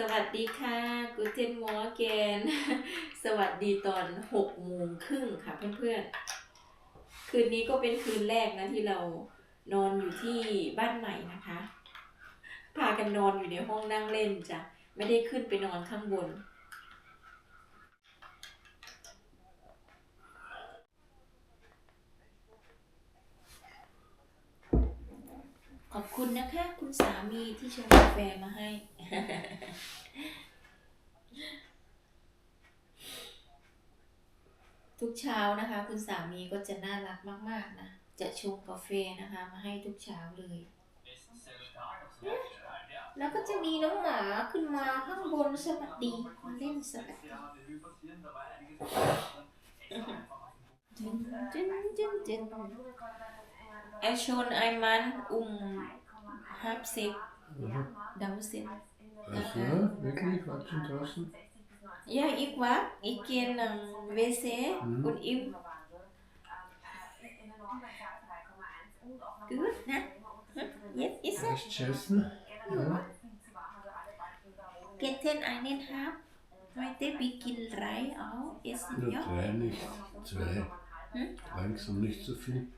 สวัสดีค่ะกูเทนมอร์แกน สวัสดีตอนหกโมงครึ่งค่ะเพื่อนๆ คืนนี้ก็เป็นคืนแรกนะที่เรานอนอยู่ที่บ้านใหม่นะคะ พากันนอนอยู่ในห้องนั่งเล่นจ้ะ ไม่ได้ขึ้นไปนอนข้างบน ขอบคุณนะคะ คุณสามีที่ชงกาแฟมาให้ ทุกเช้านะคะ คุณสามีก็จะน่ารักมาก ๆ นะ จะชงกาแฟนะคะ มาให้ทุกเช้าเลย แล้วก็จะมีน้องหมาขึ้นมาข้างบนสวัสดีมาเล่นสวัสดีจึนจึนจึนจึนไอชนไอมันอุ้ม ฮับซิกดาวซิน Ach ja, wirklich? Warst du draußen? Ja, ich war. Ich gehe ähm, WC Mhm. und ihm gut, ne? Hm? Jetzt ist er. Hast du essen? Ja. Gestern eineinhalb. Heute beginnt drei auch. Essen, Nur ja? drei, nicht zwei. Hm? Langsam nicht so viel.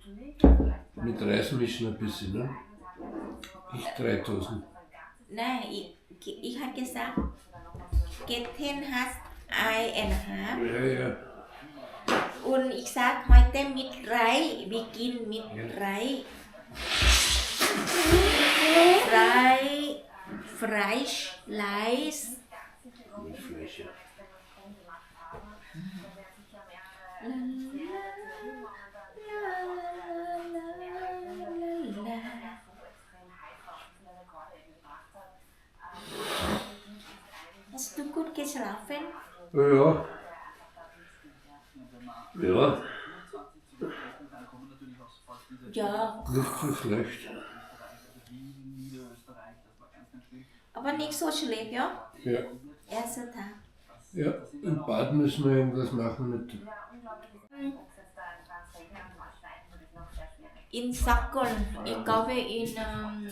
Mit Reis mischen ein bisschen, ne? Ich drei Dosen. Nein, ich, ich habe gesagt, gestern hast eineinhalb. Ja, ja. Und ich sag heute mit drei, beginn mit Ja. drei. Frei, Fleisch, Leis. Mit Fleisch. ja. Geschlafen? Ja. Ja, Ja, nicht so schlecht. aber nicht so schlecht, ja? Ja. Erster Tag. Ja, im Bad müssen wir irgendwas machen mit. In Stockholm, ich glaube in ähm,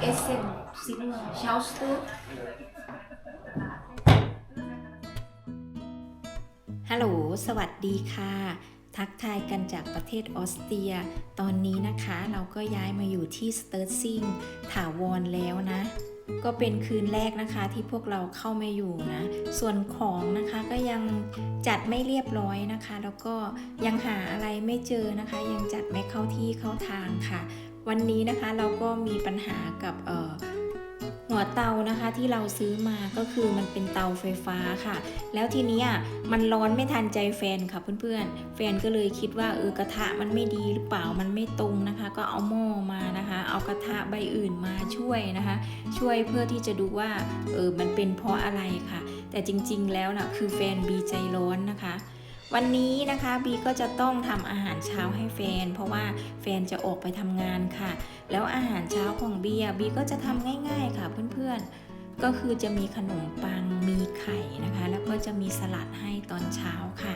Essen. Schaust du? ฮัลโหล สวัสดีค่ะ ทักทายกันจากประเทศออสเตรีย ตอนนี้นะคะเราก็ย้ายมาอยู่ที่สเตอร์ซิงถาวรแล้วนะ ก็เป็นคืนแรกนะคะที่พวกเราเข้ามาอยู่นะ ส่วนของนะคะก็ยังจัดไม่เรียบร้อยนะคะ แล้วก็ยังหาอะไรไม่เจอนะคะ ยังจัดไม่เข้าที่เข้าทางค่ะ วันนี้นะคะเราก็มีปัญหากับเอ่อ หัวเตานะคะที่เราซื้อมาก็คือมันเป็นเตาไฟฟ้าค่ะ แล้วทีนี้ยมันร้อนไม่ทันใจแฟนค่ะเพื่อนๆ แฟนก็เลยคิดว่าเออกระทะมันไม่ดีหรือเปล่ามันไม่ตรงนะคะ ก็เอาหม้อมานะคะ เอากระทะใบอื่นมาช่วยนะคะ ช่วยเพื่อที่จะดูว่าเออมันเป็นเพราะอะไรค่ะ แต่จริงๆแล้วน่ะคือแฟนบีใจร้อนนะคะ วันนี้นะคะบีก็จะต้องทำอาหารเช้าให้แฟน เพราะว่าแฟนจะออกไปทำงานค่ะ แล้วอาหารเช้าของบีบีก็จะทำง่าย ๆค่ะเพื่อนๆ ก็คือจะมีขนมปังมีไข่นะคะ แล้วก็จะมีสลัดให้ตอนเช้าค่ะ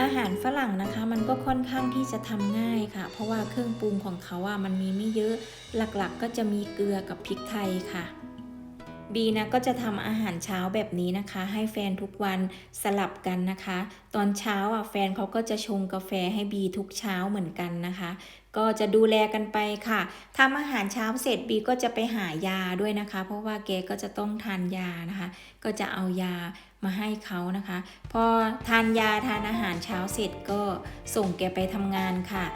อาหารฝรั่งนะคะมันก็ค่อนข้างที่จะทำง่ายค่ะ เพราะว่าเครื่องปรุงของเขาอะมันมีไม่เยอะหลักๆก็จะมีเกลือกับพริกไทยค่ะ บีนะก็จะทำอาหารเช้าแบบนี้นะคะ ให้แฟนทุกวันสลับกันนะคะ ตอนเช้าอะแฟนเขาก็จะชงกาแฟให้บีทุกเช้าเหมือนกันนะคะ ก็จะดูแลกันไปค่ะทำอาหารเช้าเสร็จบีก็จะไปหายาด้วยนะคะ เพราะว่าแกก็จะต้องทานยานะคะ ก็จะเอายามาให้เขานะคะ พอทานยาทานอาหารเช้าเสร็จก็ส่งแกไปทำงานค่ะ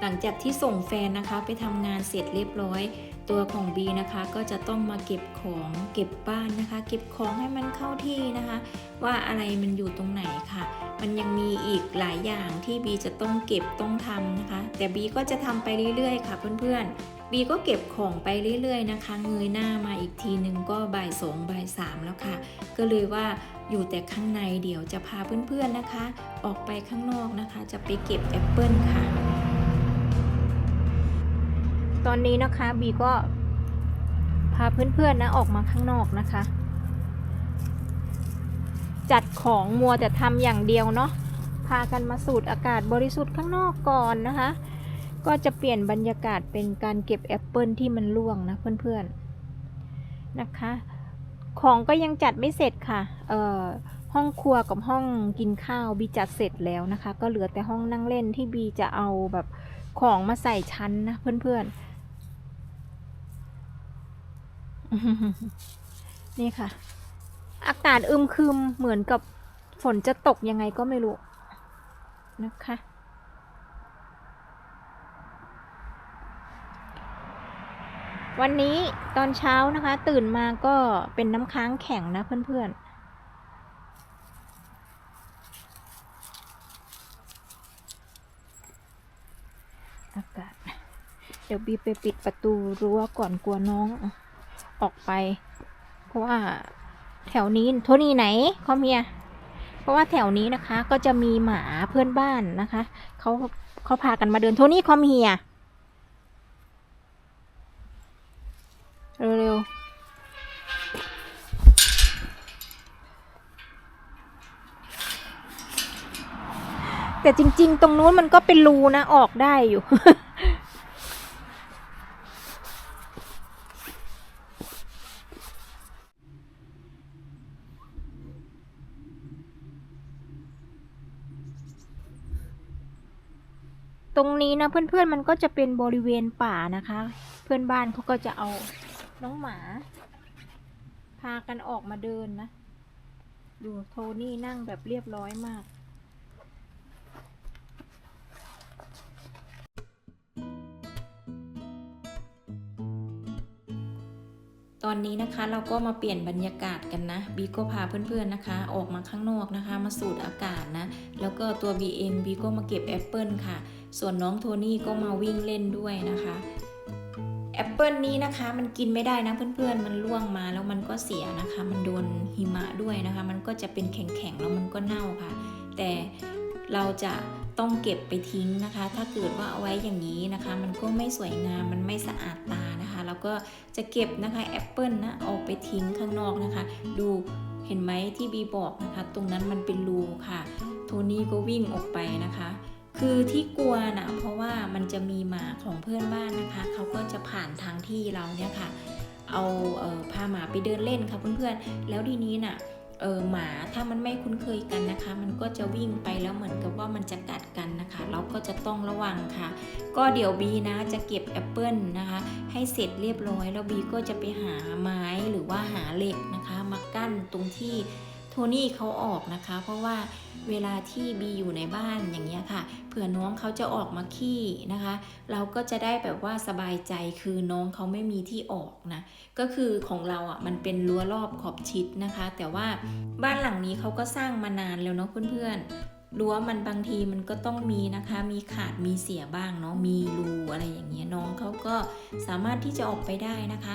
หลังจากที่ส่งแฟนนะคะไปทำงานเสร็จเรียบร้อย ตัวของบีนะคะก็จะต้องมาเก็บของเก็บบ้านนะคะ เก็บของให้มันเข้าที่นะคะ ว่าอะไรมันอยู่ตรงไหนค่ะ มันยังมีอีกหลายอย่างที่บีจะต้องเก็บต้องทำนะคะ แต่บีก็จะทำไปเรื่อยๆค่ะเพื่อนๆบีก็เก็บของไปเรื่อยๆนะคะเงยหน้ามาอีกทีนึงก็บ่ายสองบ่ายสามแล้วค่ะ ก็เลยว่าอยู่แต่ข้างในเดี๋ยวจะพาเพื่อนๆนะคะ ออกไปข้างนอกนะคะ จะไปเก็บแอปเปิลค่ะ ตอนนี้นะคะบีก็พาเพื่อนๆนะออกมาข้างนอกนะคะ จัดของมัวแต่ทำอย่างเดียวเนาะพากันมาสูดอากาศบริสุทธิ์ข้างนอกก่อนนะคะ ก็จะเปลี่ยนบรรยากาศเป็นการเก็บแอปเปิลที่มันร่วงนะเพื่อนๆนะคะ ของก็ยังจัดไม่เสร็จค่ะเอ่อห้องครัวกับห้องกินข้าวบีจัดเสร็จแล้วนะคะ ก็เหลือแต่ห้องนั่งเล่นที่บีจะเอาแบบของมาใส่ชั้นนะเพื่อนๆ นี่ค่ะ อากาศอึมครึมเหมือนกับฝนจะตกยังไงก็ไม่รู้ นะคะ วันนี้ตอนเช้านะคะ ตื่นมาก็เป็นน้ำค้างแข็งนะเพื่อนๆอากาศ เดี๋ยวบีไปปิดประตูรั้วก่อนกลัวน้องอ ออกไป เพราะว่าแถวนี้โทนี่ไหนคอมเฮียเพราะว่าแถวนี้นะคะก็จะมีหมาเพื่อนบ้านนะคะเขาเขาพากันมาเดินโทนี่คอมเฮียเร็วๆแต่จริง ๆ ตรงนู้นมันก็เป็นรูนะออกได้อยู่ ตรงนี้นะเพื่อนๆมันก็จะเป็นบริเวณป่านะคะ เพื่อนบ้านเขาก็จะเอาน้องหมา พากันออกมาเดินนะ ดูโทนี่นั่งแบบเรียบร้อยมาก ตอนนี้นะคะเราก็มาเปลี่ยนบรรยากาศกันนะบีก็พาเพื่อนๆนะคะ ออกมาข้างนอกนะคะ มาสูดอากาศนะ แล้วก็ตัวบีเอบีก็มาเก็บแอปเปิลค่ะ ส่วนน้องโทนี่ก็มาวิ่งเล่นด้วยนะคะแอปเปิลนี้นะคะมันกินไม่ได้นะเพื่อนๆ มันร่วงมาแล้วมันก็เสียนะคะ มันโดนหิมะด้วยนะคะ มันก็จะเป็นแข็งๆแล้วมันก็เน่าค่ะ แต่เราจะต้องเก็บไปทิ้งนะคะ ถ้าเกิดว่าเอาไว้อย่างนี้นะคะ มันก็ไม่สวยงามมันไม่สะอาดตา แล้วก็จะเก็บนะคะแอปเปิลนะออกไปทิ้งข้างนอกนะคะ ดูเห็นไหมที่บีบอกนะคะ ตรงนั้นมันเป็นรูค่ะ โทนี่ก็วิ่งออกไปนะคะ คือที่กลัวนะเพราะว่ามันจะมีหมาของเพื่อนบ้านนะคะ เขาก็จะผ่านทางที่เราเนี่ยค่ะ เอาเออพาหมาไปเดินเล่นค่ะเพื่อนๆ แล้วทีนี้น่ะ เออหมาถ้ามันไม่คุ้นเคยกันนะคะ มันก็จะวิ่งไปแล้วเหมือนกับว่ามันจะกัดกันนะคะ เราก็จะต้องระวังค่ะ ก็เดี๋ยวบีนะจะเก็บแอปเปิลนะคะ ให้เสร็จเรียบร้อย แล้วบีก็จะไปหาไม้หรือว่าหาเหล็กนะคะ มากั้นตรงที่ โทนี่เขาออกนะคะ เพราะว่าเวลาที่บีอยู่ในบ้านอย่างเงี้ยค่ะ เผื่อน้องเขาจะออกมาขี้นะคะ เราก็จะได้แบบว่าสบายใจคือน้องเขาไม่มีที่ออกนะ ก็คือของเราอะมันเป็นรั้วรอบขอบชิดนะคะ แต่ว่าบ้านหลังนี้เขาก็สร้างมานานแล้วเนาะเพื่อนๆรั้วมันบางทีมันก็ต้องมีนะคะ มีขาดมีเสียบ้างเนาะมีรูอะไรอย่างเงี้ยน้องเขาก็สามารถที่จะออกไปได้นะคะ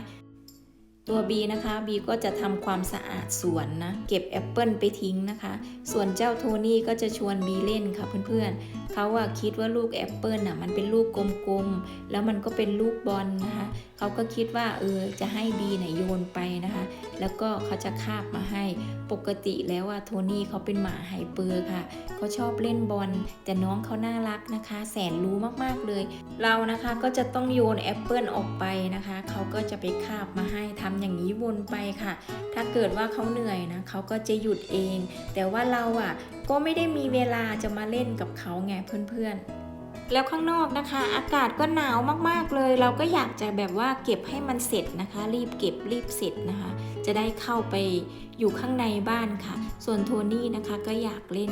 ตัวบีนะคะบีก็จะทำความสะอาดสวนนะ เก็บแอปเปิลไปทิ้งนะคะ ส่วนเจ้าโทนี่ก็จะชวนบีเล่นค่ะเพื่อนๆเขาอะคิดว่าลูกแอปเปิลน่ะมันเป็นลูกกลมๆ แล้วมันก็เป็นลูกบอลนะคะเขาก็คิดว่าเออจะให้บีเนี่ยโยนไปนะคะ แล้วก็เขาจะคาบมาให้ ปกติแล้วอะโทนี่เขาเป็นหมาไฮเปอร์ค่ะเขาชอบเล่นบอล แต่น้องเขาน่ารักนะคะ แสนรู้มากๆเลย เรานะคะก็จะต้องโยนแอปเปิลออกไปนะคะเขาก็จะไปคาบมาให้ทำอย่างนี้วนไปค่ะ ถ้าเกิดว่าเขาเหนื่อยนะเขาก็จะหยุดเอง แต่ว่าเราอะก็ไม่ได้มีเวลาจะมาเล่นกับเขาไงเพื่อนๆ แล้วข้างนอกนะคะ อากาศก็หนาวมากๆเลย เราก็อยากจะแบบว่าเก็บให้มันเสร็จนะคะ รีบเก็บรีบเสร็จนะคะ จะได้เข้าไปอยู่ข้างในบ้านค่ะ ส่วนโทนี่นะคะก็อยากเล่น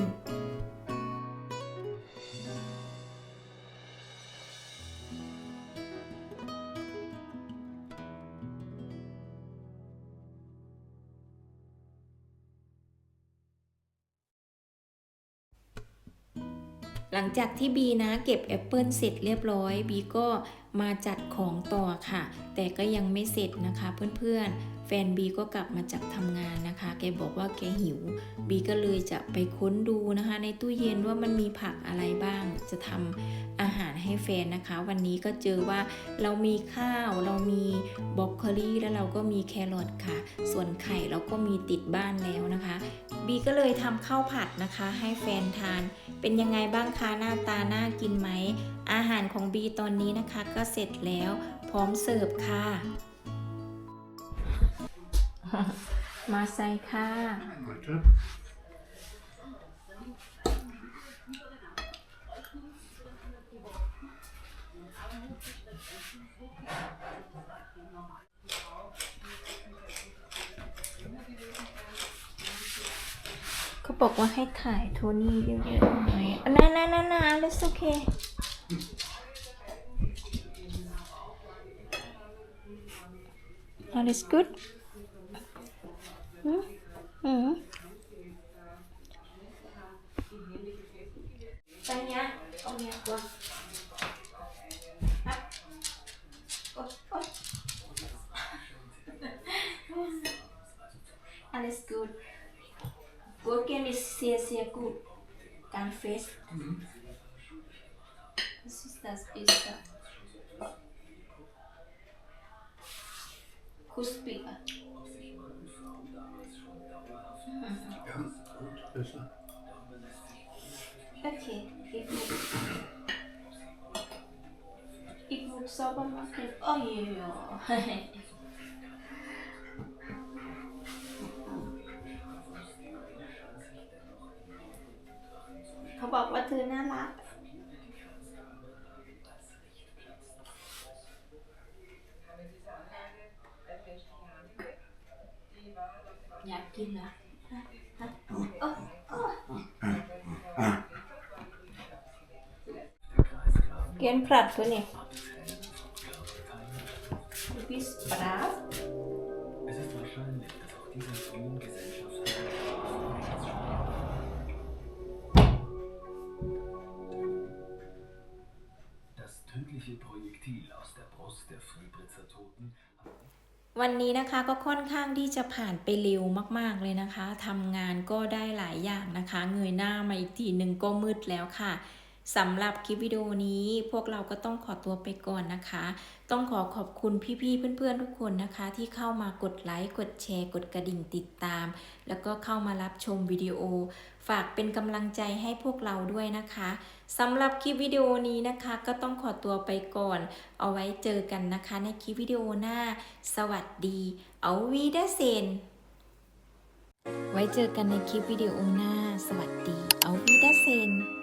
จากที่บีนะเก็บแอปเปิลเสร็จเรียบร้อยบีก็มาจัดของต่อค่ะ แต่ก็ยังไม่เสร็จนะคะเพื่อนๆ แฟนบีก็กลับมาจากทำงานนะคะ แกบอกว่าแกหิวบีก็เลยจะไปค้นดูนะคะ ในตู้เย็นว่ามันมีผักอะไรบ้าง จะทำอาหารให้แฟนนะคะ วันนี้ก็เจอว่าเรามีข้าวเรามีบรอกโคลีแล้วเราก็มีแครอทค่ะ ส่วนไข่เราก็มีติดบ้านแล้วนะคะบีก็เลยทำข้าวผัดนะคะ ให้แฟนทาน เป็นยังไงบ้างคะหน้าตาน่ากินไหมอาหารของบีตอนนี้นะคะก็เสร็จแล้ว พร้อมเสิร์ฟค่ะ มาใส่ค่ะเขาบอกว่าให้ถ่ายโทนี่เยอะๆหน่อยอันนั้นนั่นนั่นนั่น that's okay ะโอ๊ยโอ๊ย alles gut Gurken ist sehr, sehr gut. Ganz fest. Was ist das? Ist das? Krustiger. Ja, gut, besser. Okay, ich muss, ich muss sauber machen. Oh ja. เขาบอกว่าเธอน่ารัก อยากกินเหรอฮะฮะโอ้โอ้เกียนพลัดตัวนี่ Du bist brav. Es ist wahrscheinlich, dass auch diese frühen Gesellschaften Das tödliche Projektil aus der Brust der Friedritzer Toten วันนี้นะคะก็ค่อนข้างที่จะผ่านไปเร็วมากๆเลยนะคะทำงานก็ได้หลายอย่างนะคะ เงยหน้ามาอีกทีหนึ่งก็มืดแล้วค่ะ สำหรับคลิปวิดีโอนี้พวกเราก็ต้องขอตัวไปก่อนนะคะ ต้องขอขอบคุณพี่ๆเพื่อนๆทุกคนนะคะ ที่เข้ามากดไลค์กดแชร์ กดกระดิ่งติดตาม แล้วก็เข้ามารับชมวิดีโอ ฝากเป็นกำลังใจให้พวกเราด้วยนะคะสำหรับคลิปวิดีโอนี้นะคะ ก็ต้องขอตัวไปก่อน เอาไว้เจอกันนะคะ ในคลิปวิดีโอหน้า สวัสดี เอาวีดเซนไว้เจอกันในคลิปวิดีโอหน้า สวัสดี เอาวีดเซน